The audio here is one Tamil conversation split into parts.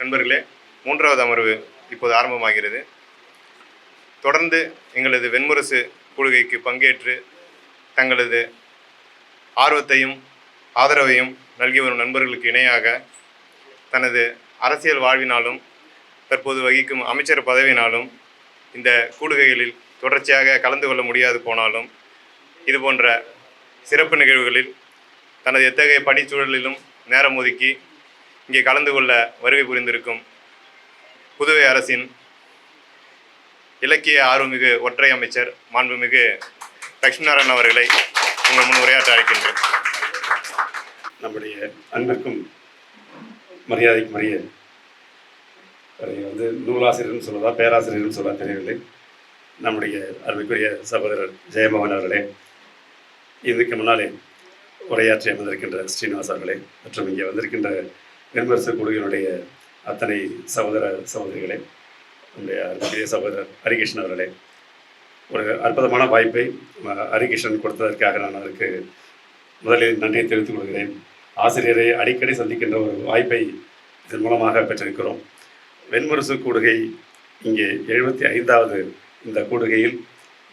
நண்பர்களே மூன்றாவது அமர்வு இப்போது ஆரம்பமாகிறது. தொடர்ந்து எங்களது வெண்முரசு கொள்கைக்கு பங்கேற்று தங்களது ஆர்வத்தையும் ஆதரவையும் நல்கி வரும் நண்பர்களுக்கு இணையாக தனது அரசியல் வாழ்வினாலும் தற்போது வகிக்கும் அமைச்சர் பதவியினாலும் இந்த கூடுகைகளில் தொடர்ச்சியாக கலந்து கொள்ள முடியாது போனாலும் இது போன்ற சிறப்பு நிகழ்வுகளில் தனது எத்தகைய பணிச்சூழலிலும் நேரம் ஒதுக்கி இங்கே கலந்து கொள்ள வருகை புரிந்திருக்கும் புதுவை அரசின் இலக்கிய ஆர்வமிகு ஒற்றை அமைச்சர் மாண்புமிகு லட்சுமிநாராயணன் அவர்களை உங்கள் முன் உரையாற்ற அழைக்கின்றேன். நம்முடைய அன்பிற்கும் மரியாதைக்கு மரிய வந்து நூலாசிரியர்னு சொல்லதா பேராசிரியர்னு சொல்ல தெரியவில்லை. நம்முடைய அருமைக்குரிய சகோதரர் ஜெயமோகன் அவர்களே இதுக்கு முன்னாலே உரையாற்றி அமர்ந்திருக்கின்ற ஸ்ரீனிவாஸ் அவர்களே மற்றும் இங்கே வந்திருக்கின்ற வெண்மரசு குழுவினுடைய அத்தனை சகோதர சகோதரிகளே நம்முடைய அருமைக்குரிய சகோதரர் ஹரிகிருஷ்ணன் அவர்களே ஒரு அற்புதமான வாய்ப்பை ஹரிகிருஷ்ணன் கொடுத்ததற்காக நான் அவருக்கு முதலில் நன்றியை தெரிவித்துக் கொள்கிறேன். ஆசிரியரை அடிக்கடி சந்திக்கின்ற ஒரு வாய்ப்பை இதன் மூலமாக பெற்றிருக்கிறோம். வெண்முரசு கூடுகை இங்கே எழுபத்தி ஐந்தாவது இந்த கூடுகையில்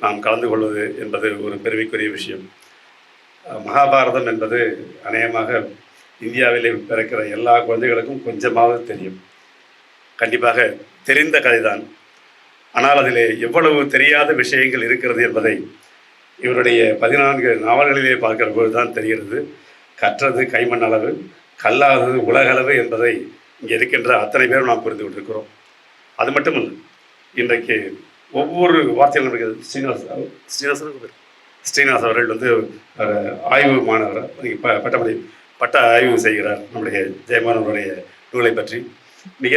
நாம் கலந்து கொள்வது என்பது ஒரு பெருமைக்குரிய விஷயம். மகாபாரதம் என்பது அநேகமாக இந்தியாவிலே பிறக்கிற எல்லா குழந்தைகளுக்கும் கொஞ்சமாவது தெரியும். கண்டிப்பாக தெரிந்த கதைதான். ஆனால் அதிலே எவ்வளவு தெரியாத விஷயங்கள் இருக்கிறது என்பதை இவருடைய பதினான்கு நாவல்களிலே பார்க்கிற போது தான் தெரிகிறது. கற்றது கைமண் அளவு கல்லாதது உலகளவு என்பதை இங்கே இருக்கின்ற அத்தனை பேரும் நாம் புரிந்து கொண்டிருக்கிறோம். அது மட்டுமல்ல இன்றைக்கு ஒவ்வொரு வார்த்தையிலும் இருக்குது ஸ்ரீனிவாஸ் ஸ்ரீனிவாசன் ஸ்ரீனிவாஸ் அவர்கள் வந்து ஆய்வு மாணவர் இன்னைக்கு ப பட்டமளி பட்ட ஆய்வு செய்கிறார் நம்முடைய ஜெயமானவருடைய நூலை பற்றி. மிக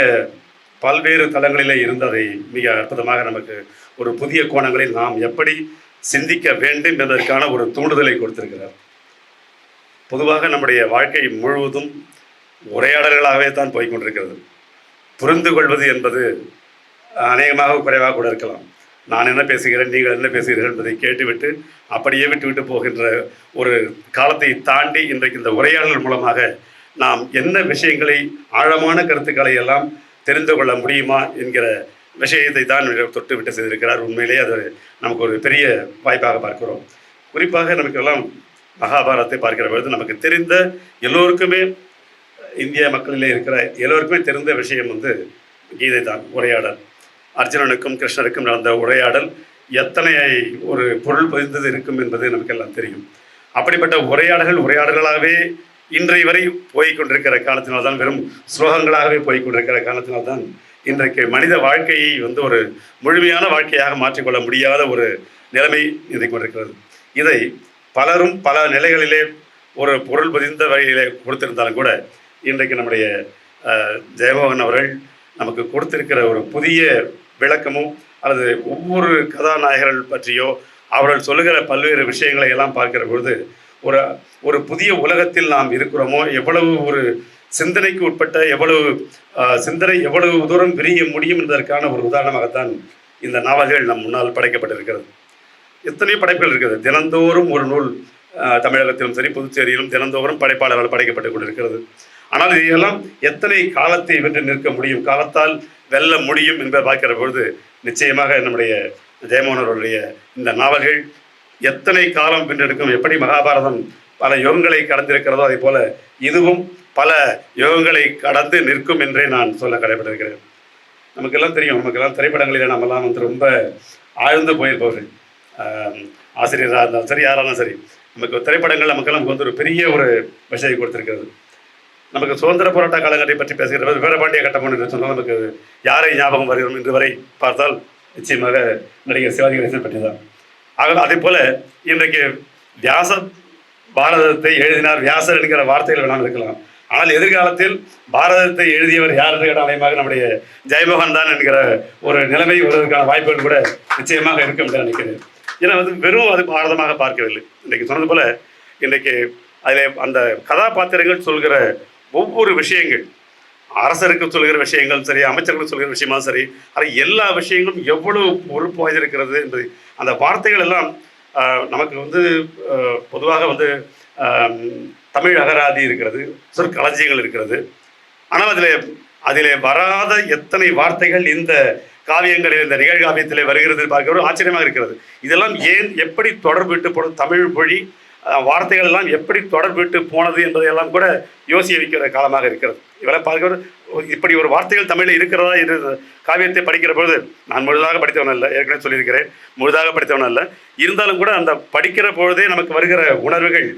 பல்வேறு தளங்களிலே இருந்து அதை மிக அற்புதமாக நமக்கு ஒரு புதிய கோணங்களில் நாம் எப்படி சிந்திக்க வேண்டும் என்பதற்கான ஒரு தூண்டுதலை கொடுத்திருக்கிறார். பொதுவாக நம்முடைய வாழ்க்கை முழுவதும் உரையாடல்களாகவே தான் போய்க்கொண்டிருக்கிறது புரிந்து கொள்வது என்பது அநேகமாக குறைவாக கூட இருக்கலாம். நான் என்ன பேசுகிறேன் நீங்கள் என்ன பேசுகிறீர்கள் என்பதை கேட்டுவிட்டு அப்படியே விட்டுவிட்டு போகின்ற ஒரு காலத்தை தாண்டி இன்றைக்கு இந்த உரையாடல் மூலமாக நாம் என்ன விஷயங்களை ஆழமான கருத்துக்களை எல்லாம் தெரிந்து கொள்ள முடியுமா என்கிற விஷயத்தை தான் தொட்டு விட்டு செய்திருக்கிறார். உண்மையிலேயே அது நமக்கு ஒரு பெரிய வாய்ப்பாக பார்க்கிறோம். குறிப்பாக நமக்கு எல்லாம் மகாபாரதத்தை பார்க்கிற பொழுது நமக்கு தெரிந்த எல்லோருக்குமே இந்திய மக்களிலே இருக்கிற எல்லோருக்குமே தெரிந்த விஷயம் வந்து கீதை தான் உரையாடல். அர்ஜுனனுக்கும் கிருஷ்ணருக்கும் நடந்த உரையாடல் எத்தனை ஒரு பொருள் பதிந்தது இருக்கும் என்பது நமக்கு எல்லாம் தெரியும். அப்படிப்பட்ட உரையாடல்கள் உரையாடல்களாகவே இன்றைய வரை போய்கொண்டிருக்கிற காலத்தினால்தான் வெறும் ஸ்லோகங்களாகவே போய்கொண்டிருக்கிற காலத்தினால்தான் இன்றைக்கு மனித வாழ்க்கையை வந்து ஒரு முழுமையான வாழ்க்கையாக மாற்றிக்கொள்ள முடியாத ஒரு நிலைமை இதை கொண்டிருக்கிறது. இதை பலரும் பல நிலைகளிலே ஒரு பொருள் பதிந்த வகையிலே கொடுத்திருந்தாலும் கூட இன்றைக்கு நம்முடைய ஜெயமோகன் அவர்கள் நமக்கு கொடுத்திருக்கிற ஒரு புதிய விளக்கமோ அல்லது ஒவ்வொரு கதாநாயகர்கள் பற்றியோ அவர்கள் சொல்லுகிற பல்வேறு விஷயங்களை எல்லாம் பார்க்கிற பொழுது ஒரு ஒரு புதிய உலகத்தில் நாம் இருக்கிறோமோ எவ்வளவு ஒரு சிந்தனைக்கு உட்பட்ட எவ்வளவு சிந்தனை எவ்வளவு தூரம் விரிய முடியும் என்பதற்கான ஒரு உதாரணமாகத்தான் இந்த நாவல்கள் நம் முன்னால் படைக்கப்பட்டிருக்கிறது. எத்தனையோ படைப்புகள் இருக்கிறது தினந்தோறும் ஒரு நூல் தமிழகத்திலும் சரி புதுச்சேரியிலும் தினந்தோறும் படைப்பாளர்கள் படைக்கப்பட்டு கொண்டிருக்கிறது. ஆனால் இதையெல்லாம் எத்தனை காலத்தை வென்று நிற்க முடியும்? காலத்தால் வெல்ல முடியும் என்பதை பார்க்கிற பொழுது நிச்சயமாக நம்முடைய ஜெயமோகன் இந்த நாவல்கள் எத்தனை காலம் வென்றெடுக்கும் எப்படி மகாபாரதம் பல யுகங்களை கடந்திருக்கிறதோ அதே போல இதுவும் பல யுகங்களை கடந்து நிற்கும் என்றே நான் சொல்ல கடைபிடிக்கிறேன். நமக்கெல்லாம் தெரியும் நமக்கெல்லாம் திரைப்படங்களில் நம்மெல்லாம் வந்து ரொம்ப ஆழ்ந்து போயிருப்பவர்கள். ஆசிரியராக இருந்தாலும் சரி யாராலும் சரி நமக்கு திரைப்படங்கள் நமக்கெல்லாம் வந்து ஒரு பெரிய ஒரு விஷயம் கொடுத்துருக்கிறது. நமக்கு சுதந்திர போராட்ட காலங்களை பற்றி பேசுகிற வீரபாண்டிய கட்டபொம்மன் என்று சொன்னால் நமக்கு யாரை ஞாபகம் வருகிறோம் இன்று வரை பார்த்தால் நிச்சயமாக நடிகர் சிவாஜி கணேசன் பற்றி தான் ஆக அதே போல இன்றைக்கு வியாச பாரதத்தை எழுதினார். வியாசர் என்கிற வார்த்தைகள் வேணாம் இருக்கலாம். ஆனால் எதிர்காலத்தில் பாரதத்தை எழுதியவர் யார் என்று கேட்ட நம்முடைய ஜெயமோகன் தான் என்கிற ஒரு நிலைமை வருவதற்கான வாய்ப்புகள் கூட நிச்சயமாக இருக்கும் என்று நினைக்கிறேன். ஏன்னா வந்து வெறும் அது பாரதமாக பார்க்கவில்லை. இன்றைக்கு சொன்னது போல இன்றைக்கு அதில் அந்த கதாபாத்திரங்கள் சொல்கிற ஒவ்வொரு விஷயங்கள். அரசருக்கு சொல்கிற விஷயங்களும் சரி அமைச்சர்களுக்கு சொல்கிற விஷயமா சரி அது எல்லா விஷயங்களும் எவ்வளவு பொறுப்பு வாய்ந்திருக்கிறது என்பது அந்த வார்த்தைகள் எல்லாம் நமக்கு வந்து பொதுவாக வந்து தமிழ் அகராதி இருக்கிறது சொற்களஞ்சியங்கள் இருக்கிறது. ஆனால் அதில் அதில் வராத எத்தனை வார்த்தைகள் இந்த காவியங்களில் இந்த நிகழ்காவியத்தில் வருகிறது பார்க்கிறது ஆச்சரியமாக இருக்கிறது. இதெல்லாம் ஏன் எப்படி தொடர்பிட்டு போடும் தமிழ் மொழி வார்த்தைகள் எல்லாம் எப்படி தொடர்பிட்டு போனது என்பதையெல்லாம் கூட யோசிக்க வைக்கிற காலமாக இருக்கிறது. இவெல்லாம் பார்க்கிறது இப்படி ஒரு வார்த்தைகள் தமிழில் இருக்கிறதா என்று காவியத்தை படிக்கிற பொழுது நான் முழுதாக படித்தவன் அல்ல ஏற்கனவே சொல்லியிருக்கிறேன் முழுதாக படித்தவன் அல்ல. இருந்தாலும் கூட அந்த படிக்கிற பொழுதே நமக்கு வருகிற உணர்வுகள்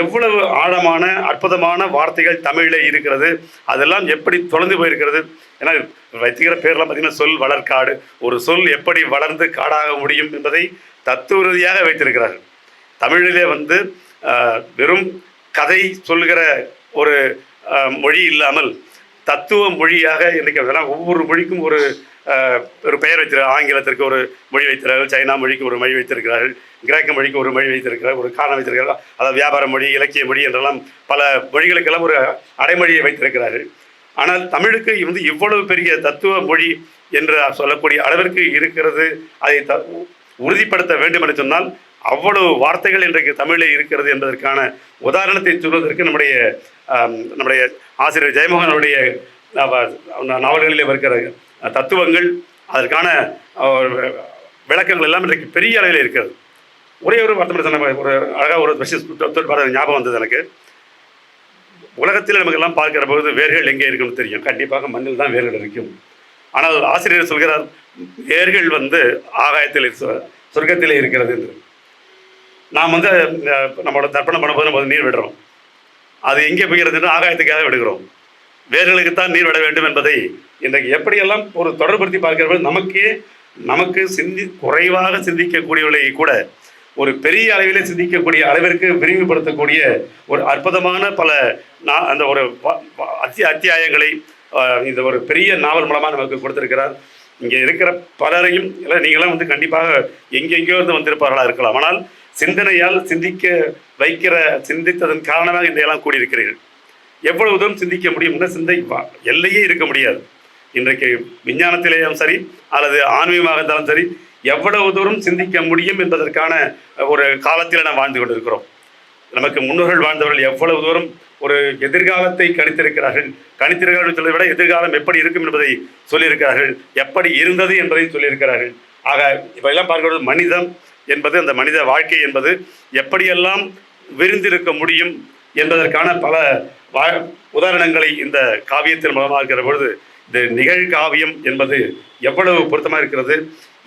எவ்வளவு ஆழமான அற்புதமான வார்த்தைகள் தமிழில் இருக்கிறது அதெல்லாம் எப்படி தொலைந்து போயிருக்கிறது? ஏன்னா வைத்திக்கிற பேரெல்லாம் பார்த்தீங்கன்னா சொல் வளர்க்காடு. ஒரு சொல் எப்படி வளர்ந்து காடாக முடியும் என்பதை தத்துவ ரீதியாக வைத்திருக்கிறார்கள். தமிழிலே வந்து வெறும் கதை சொல்கிற ஒரு மொழி இல்லாமல் தத்துவ மொழியாக இன்றைக்கு அதெல்லாம் ஒவ்வொரு மொழிக்கும் ஒரு ஒரு பெயர் வைத்திருக்க ஆங்கிலத்திற்கு ஒரு மொழி வைத்திருக்கிறார்கள். சைனா மொழிக்கு ஒரு மொழி வைத்திருக்கிறார்கள். கிரேக்க மொழிக்கு ஒரு மொழி வைத்திருக்கிறார். ஒரு காரணம் வைத்திருக்கிறார்கள். அதாவது வியாபார மொழி இலக்கிய மொழி என்றெல்லாம் பல மொழிகளுக்கெல்லாம் ஒரு அடைமொழியை வைத்திருக்கிறார்கள். ஆனால் தமிழுக்கு வந்து இவ்வளவு பெரிய தத்துவ மொழி என்று சொல்லக்கூடிய அளவிற்கு இருக்கிறது. அதை த உறுதிப்படுத்த வேண்டும் என்று சொன்னால் அவ்வளவு வார்த்தைகள் இன்றைக்கு தமிழில் இருக்கிறது என்பதற்கான உதாரணத்தை சொல்வதற்கு நம்முடைய நம்முடைய ஆசிரியர் ஜெயமோகனுடைய நாவல்களிலே இருக்கிற தத்துவங்கள் அதற்கான விளக்கங்கள் எல்லாம் இன்றைக்கு பெரிய அளவில் இருக்கிறது. ஒரே ஒரு வார்த்தை சொன்ன ஒரு அழகாக ஒரு விஷயம் ஞாபகம் வந்தது எனக்கு. உலகத்தில் நமக்கெல்லாம் பார்க்கிற பொழுது வேர்கள் எங்கே இருக்குன்னு தெரியும். கண்டிப்பாக மண்ணில் தான் வேர்கள் இருக்கும். ஆனால் ஆசிரியர் சொல்கிறார் வேர்கள் வந்து ஆகாயத்தில் சொ- சொர்க்கத்திலே இருக்கிறது என்று. நாம் வந்து நம்மளோட தர்ப்பணம் பண்ணும்போது நம்ம நீர் விடுறோம். அது எங்கே போகிறதுன்னு ஆகாயத்துக்காக விடுகிறோம். வேர்களுக்குத்தான் நீர் விட வேண்டும் என்பதை இன்றைக்கு எப்படியெல்லாம் ஒரு தொடர்படுத்தி பார்க்கிறவர்கள் நமக்கே நமக்கு சிந்தி குறைவாக சிந்திக்கக்கூடியவர்களை கூட ஒரு பெரிய அளவிலே சிந்திக்கக்கூடிய அளவிற்கு விரிவுபடுத்தக்கூடிய ஒரு அற்புதமான பல நான் அந்த ஒரு அத்திய அத்தியாயங்களை இந்த ஒரு பெரிய நாவல் மூலமாக நமக்கு கொடுத்துருக்கிறார். இங்கே இருக்கிற பலரையும் இல்லை நீங்களாம் வந்து கண்டிப்பாக எங்கெங்கேயோ இருந்து வந்திருப்பார்களாக இருக்கலாம். ஆனால் சிந்தனையால் சிந்திக்க வைக்கிற சிந்தித்ததன் காரணமாக இதையெல்லாம் கூடியிருக்கிறீர்கள். எவ்வளவு தூரம் சிந்திக்க முடியும்னா சிந்தை வா- எல்லையே இருக்க முடியாது. இன்றைக்கு விஞ்ஞானத்திலேயும் சரி அல்லது ஆன்மீகமாக இருந்தாலும் சரி எவ்வளவு தூரம் சிந்திக்க முடியும் என்பதற்கான ஒரு காலத்தில் நாம் வாழ்ந்து கொண்டிருக்கிறோம். நமக்கு முன்னோர்கள் வாழ்ந்தவர்கள் எவ்வளவு தூரம் ஒரு எதிர்காலத்தை கணித்திருக்கிறார்கள் கணித்திருக்கிறார்கள் சொல்வதை விட எதிர்காலம் எப்படி இருக்கும் என்பதை சொல்லியிருக்கிறார்கள் எப்படி இருந்தது என்பதையும் சொல்லியிருக்கிறார்கள். ஆக இவையெல்லாம் பார்க்கும்போது மனிதம் என்பது அந்த மனித வாழ்க்கை என்பது எப்படியெல்லாம் விரிந்திருக்க முடியும் என்பதற்கான பல உதாரணங்களை இந்த காவியத்தின் மூலமாக இருக்கிற பொழுது இந்த நிகழ்காவியம் என்பது எவ்வளவு பொருத்தமாக இருக்கிறது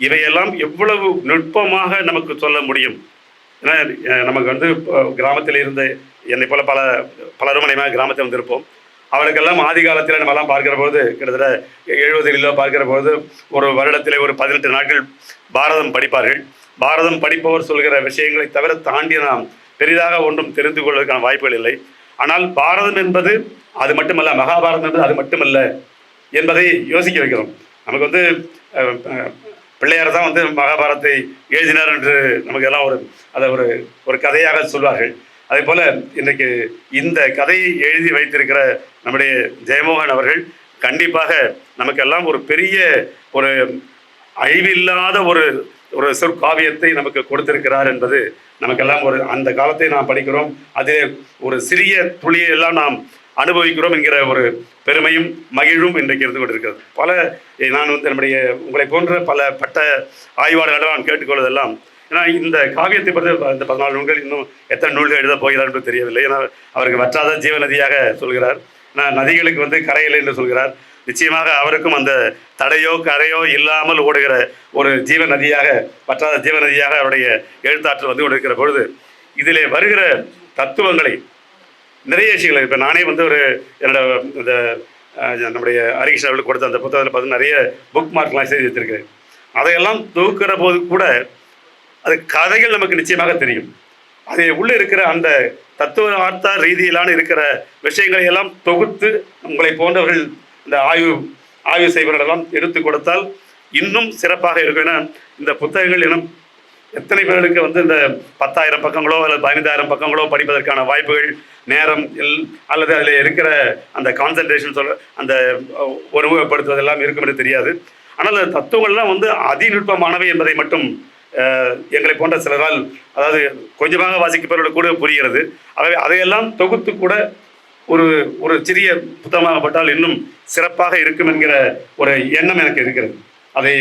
இவையெல்லாம் எவ்வளவு நுட்பமாக நமக்கு சொல்ல முடியும். ஏன்னா நமக்கு வந்து கிராமத்தில் இருந்து என்னை போல பல பலரும் அனைவரும் கிராமத்தில் வந்திருப்போம். அவளுக்கெல்லாம் ஆதி காலத்தில் நம்மலாம் பார்க்கிற போது கிட்டத்தட்ட எழுபதுகளிலோ பார்க்கிற போது ஒரு வருடத்திலே ஒரு பதினெட்டு நாட்கள் பாரதம் படிப்பார்கள். பாரதம் படிப்பவர் சொல்கிற விஷயங்களை தவிர தாண்டி நாம் பெரிதாக ஒன்றும் தெரிந்து கொள்வதற்கான வாய்ப்புகள் இல்லை. ஆனால் பாரதம் என்பது அது மட்டுமல்ல மகாபாரதம் என்பது அது மட்டுமல்ல என்பதை யோசிக்க வைக்கிறோம். நமக்கு வந்து பிள்ளையார் தான் வந்து மகாபாரத்தை எழுதினார் என்று நமக்கு எல்லாம் ஒரு அதை ஒரு ஒரு கதையாக சொல்வார்கள். அதே போல் இன்றைக்கு இந்த கதையை எழுதி வைத்திருக்கிற நம்முடைய ஜெயமோகன் அவர்கள் கண்டிப்பாக நமக்கெல்லாம் ஒரு பெரிய ஒரு அழிவில்லாத ஒரு ஒரு சொற்காவியத்தை நமக்கு கொடுத்திருக்கிறார் என்பது நமக்கெல்லாம் ஒரு அந்த காலத்தை நாம் படிக்கிறோம். அதிலே ஒரு சிறிய துளியை எல்லாம் நாம் அனுபவிக்கிறோம் என்கிற ஒரு பெருமையும் மகிழும் இன்றைக்கு இருந்து கொண்டிருக்கிறது. பல நான் வந்து நம்முடைய உங்களை போன்ற பல பட்ட ஆய்வாளர்களை நான் கேட்டுக்கொள்வதெல்லாம் ஏன்னா இந்த காவியத்தை பற்றி இந்த பதினாலு நூல்கள் இன்னும் எத்தனை நூல்கள் எழுத போகிறார் என்று தெரியவில்லை. ஏன்னா அவருக்கு வற்றாத ஜீவநதியாக சொல்கிறார். நான் நதிகளுக்கு வந்து கரையில் என்று சொல்கிறார். நிச்சயமாக அவருக்கும் அந்த தடையோ கரையோ இல்லாமல் ஓடுகிற ஒரு ஜீவ நதியாக பற்றாத ஜீவ நதியாக அவருடைய எழுத்தாற்றல் வந்து கொண்டிருக்கிற பொழுது இதிலே வருகிற தத்துவங்களை நிறைய விஷயங்கள் இப்போ நானே வந்து ஒரு என்னோட இந்த நம்முடைய ஹரிகிருஷ்ணன் அவர்களுக்கு கொடுத்த அந்த புத்தகத்தில் பார்த்து நிறைய புக் மார்க்லாம் செய்து வைத்திருக்கிறேன் அதையெல்லாம் தொகுக்கிற போது கூட அது கதைகள் நமக்கு நிச்சயமாக தெரியும். அது உள்ளே இருக்கிற அந்த தத்துவ அர்த்த ரீதியிலான இருக்கிற விஷயங்களை எல்லாம் தொகுத்து உங்களை போன்றவர்கள் இந்த ஆய்வு ஆய்வு செய்பவர்களெல்லாம் எடுத்து கொடுத்தால் இன்னும் சிறப்பாக இருக்கும். ஏன்னா இந்த புத்தகங்கள் இன்னும் எத்தனை பேர்களுக்கு வந்து இந்த பத்தாயிரம் பக்கங்களோ அல்லது பதினைந்தாயிரம் பக்கங்களோ படிப்பதற்கான வாய்ப்புகள் நேரம் இல் அல்லது அதில் இருக்கிற அந்த கான்சன்ட்ரேஷன் சொல்ல அந்த ஒருமுகப்படுத்துவதெல்லாம் இருக்கும் என்று தெரியாது. ஆனால் அந்த தத்துவங்கள்லாம் வந்து அதிநுட்பமானவை என்பதை மட்டும் எங்களை போன்ற சிலரால் அதாவது கொஞ்சமாக வாசிக்கப்பவர்களுக்கு கூட புரிகிறது. ஆகவே அதையெல்லாம் தொகுத்து கூட ஒரு ஒரு சிறிய புத்தகமாகப்பட்டால் இன்னும் சிறப்பாக இருக்கும் என்கிற ஒரு எண்ணம் எனக்கு இருக்கிறது. அதை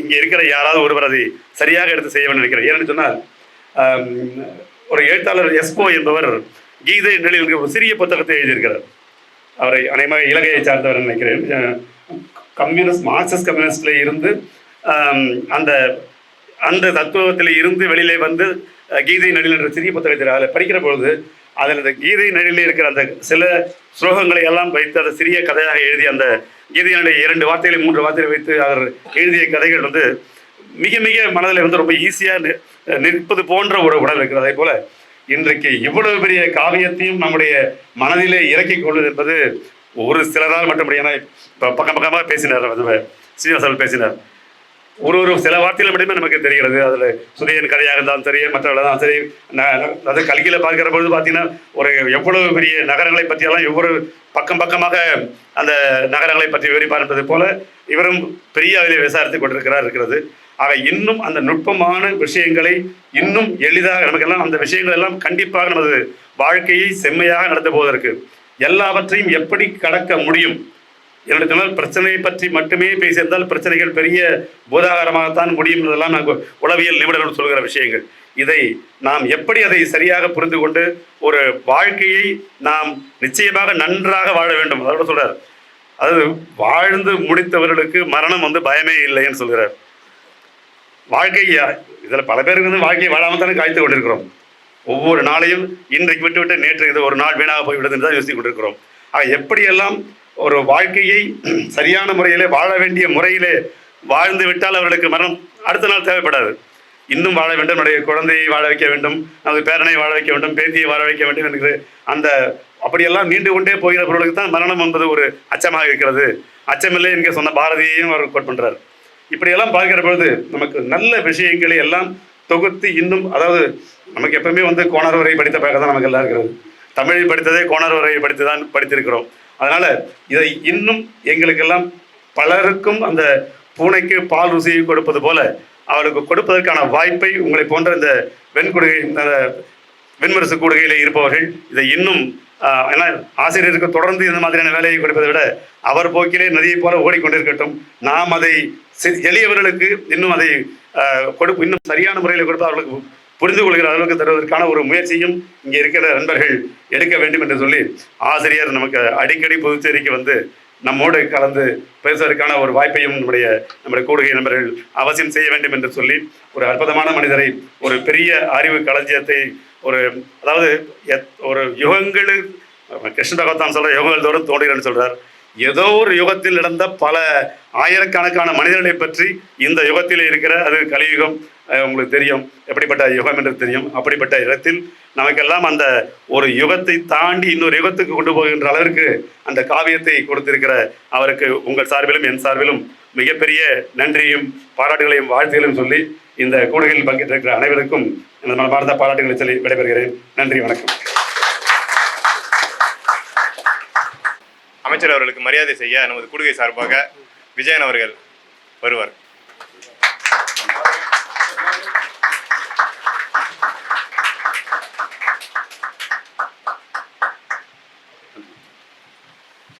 இங்கே இருக்கிற யாராவது ஒருவர் அதை சரியாக எடுத்து செய்ய வேண்டும் நினைக்கிறேன் ஏன்னு சொன்னால் ஒரு எழுத்தாளர் எஸ்போ என்பவர் கீதை நிலையில் ஒரு சிறிய புத்தகத்தை எழுதியிருக்கிறார். அவரை அநேகமாக இலங்கையை சார்ந்தவர் நினைக்கிறேன். கம்யூனிஸ்ட் மார்க்சிஸ்ட் கம்யூனிஸ்டில் இருந்து அந்த அந்த தத்துவத்தில் இருந்து வெளியிலே வந்து கீதை நடில் என்ற சிறிய புத்தகத்தில் அதில் படிக்கிற பொழுது அதில் அந்த கீதை நடையில் இருக்கிற அந்த சில ஸ்லோகங்களை எல்லாம் வைத்து அதை சிறிய கதையாக எழுதி அந்த கீதையினுடைய இரண்டு வார்த்தைகளை மூன்று வார்த்தைகளை வைத்து அவர் எழுதிய கதைகள் வந்து மிக மிக மனதில் வந்து ரொம்ப ஈஸியாக நிற்பது போன்ற ஒரு உணர்வு இருக்கிறது அதே போல இன்றைக்கு இவ்வளவு பெரிய காவியத்தையும் நம்முடைய மனதிலே இறக்கிக் கொள்வது என்பது ஒரு சிலரால் மட்டும் ஏன்னா இப்போ பக்கம் பக்கமாக பேசினார் வந்து ஸ்ரீவாசல் பேசினார். ஒரு ஒரு சில வார்த்தைகள் மட்டுமே நமக்கு தெரிகிறது. அதில் சுதையன் கதையாக இருந்தாலும் சரி மற்றவர்களாலும் சரி ந- அது கல்கியில் பார்க்கிற பொழுது பார்த்தீங்கன்னா ஒரு எவ்வளவு பெரிய நகரங்களை பற்றியெல்லாம் எவ்வளவு பக்கம் பக்கமாக அந்த நகரங்களை பற்றி விவரிப்பார்ப்பது போல இவரும் பெரிய அளவில் விசாரித்து கொண்டிருக்கிறார் இருக்கிறது. ஆக இன்னும் அந்த நுட்பமான விஷயங்களை இன்னும் எளிதாக நமக்கெல்லாம் அந்த விஷயங்கள் எல்லாம் கண்டிப்பாக நமது வாழ்க்கையை செம்மையாக நடத்த போவதற்கு எல்லாவற்றையும் எப்படி கடக்க முடியும்? என்னுடைய சொன்னால் பிரச்சனையை பற்றி மட்டுமே பேசியிருந்தால் பிரச்சனைகள் பெரிய போதாகரமாகத்தான் முடியும் என்பதெல்லாம் நாங்கள் உளவியல் நிபுணர்கள் சொல்கிற விஷயங்கள். இதை நாம் எப்படி அதை சரியாக புரிந்து கொண்டு ஒரு வாழ்க்கையை நாம் நிச்சயமாக நன்றாக வாழ வேண்டும். அதோட சொல்கிறார் அதாவது வாழ்ந்து முடித்தவர்களுக்கு மரணம் வந்து பயமே இல்லைன்னு சொல்கிறார். வாழ்க்கையா இதில் பல பேருக்கு வந்து வாழ்க்கையை வாழாமல் தானே காய்த்து கொண்டிருக்கிறோம். ஒவ்வொரு நாளையும் இன்றைக்கு விட்டு விட்டு நேற்று இது ஒரு நாள் வீணாக போய் விடுதுன்னு தான் யோசித்துக் கொண்டிருக்கிறோம். ஆக எப்படியெல்லாம் ஒரு வாழ்க்கையை சரியான முறையிலே வாழ வேண்டிய முறையிலே வாழ்ந்து விட்டால் அவர்களுக்கு மரணம் அடுத்த நாள் தேவைப்படாது. இன்னும் வாழ வேண்டும். நம்முடைய குழந்தையை வாழ வைக்க வேண்டும். நமது பேரனை வாழ வைக்க வேண்டும். பேத்தியை வாழ வைக்க வேண்டும் என்கிற அந்த அப்படியெல்லாம் நீண்டு கொண்டே போகிற பொருளுக்கு தான் மரணம் என்பது ஒரு அச்சமாக இருக்கிறது. அச்சமில்லை என்கிற சொன்ன பாரதியையும் அவர் கோட் பண்ணுறார் இப்படியெல்லாம் பார்க்கிற பொழுது நமக்கு நல்ல விஷயங்களை எல்லாம் தொகுத்து இன்னும் அதாவது நமக்கு எப்பவுமே வந்து கோணர் வரை படித்த பழக்கம் தான் நமக்கு எல்லாம் இருக்கிறது. தமிழில் படித்ததே கோணர் வரை படித்து தான் படித்திருக்கிறோம். அதனால் இதை இன்னும் எங்களுக்கெல்லாம் பலருக்கும் அந்த பூனைக்கு பால் ருசியை கொடுப்பது போல அவளுக்கு கொடுப்பதற்கான வாய்ப்பை உங்களை போன்ற இந்த வெண்குடுகை இந்த வெண்மரசு கூடுகையில் இருப்பவர்கள் இதை இன்னும் ஏன்னா ஆசிரியருக்கு தொடர்ந்து இந்த மாதிரியான வேலையை கொடுப்பதை விட அவர் போக்கிலே நதியை போல ஓடிக்கொண்டிருக்கட்டும். நாம் அதை எளியவர்களுக்கு இன்னும் அதை கொடு இன்னும் சரியான முறையில் கொடுத்து அவர்களுக்கு புரிந்து கொள்கிற அளவுக்கு தருவதற்கான ஒரு முயற்சியும் இங்கே இருக்கிற நண்பர்கள் எடுக்க வேண்டும் என்று சொல்லி ஆசிரியர் நமக்கு அடிக்கடி புதுச்சேரிக்கு வந்து நம்மோடு கலந்து பேசுவதற்கான ஒரு வாய்ப்பையும் நம்முடைய நம்முடைய கூடுகை நண்பர்கள் அவசியம் செய்ய வேண்டும் என்று சொல்லி ஒரு அற்புதமான மனிதரை ஒரு பெரிய அறிவு களஞ்சியத்தை ஒரு அதாவது எத்- ஒரு யுகங்கள் கிருஷ்ண பகவத்தான் சொல்கிற யுகங்கள் தோறும் தோன்றுகிறேன்னு சொல்கிறார் ஏதோ ஒரு யுகத்தில் நடந்த பல ஆயிரக்கணக்கான மனிதர்களை பற்றி இந்த யுகத்தில் இருக்கிற அது கலியுகம் உங்களுக்கு தெரியும். எப்படிப்பட்ட யுகம் என்று தெரியும். அப்படிப்பட்ட இடத்தில் நமக்கெல்லாம் அந்த ஒரு யுகத்தை தாண்டி இன்னொரு யுகத்துக்கு கொண்டு போகின்ற அளவிற்கு அந்த காவியத்தை கொடுத்திருக்கிற அவருக்கு உங்கள் சார்பிலும் என் சார்பிலும் மிகப்பெரிய நன்றியும் பாராட்டுகளையும் வாழ்த்துகளையும் சொல்லி இந்த கூடுகையில் பங்கேற்றிருக்கிற அனைவருக்கும் எனது மனமார்ந்த பாராட்டுகளை சொல்லி விடைபெறுகிறேன். நன்றி வணக்கம். அமைச்சர் அவர்களுக்கு மரியாதை செய்ய நமது குடுகை சார்பாக விஜயன் அவர்கள் வருவார்.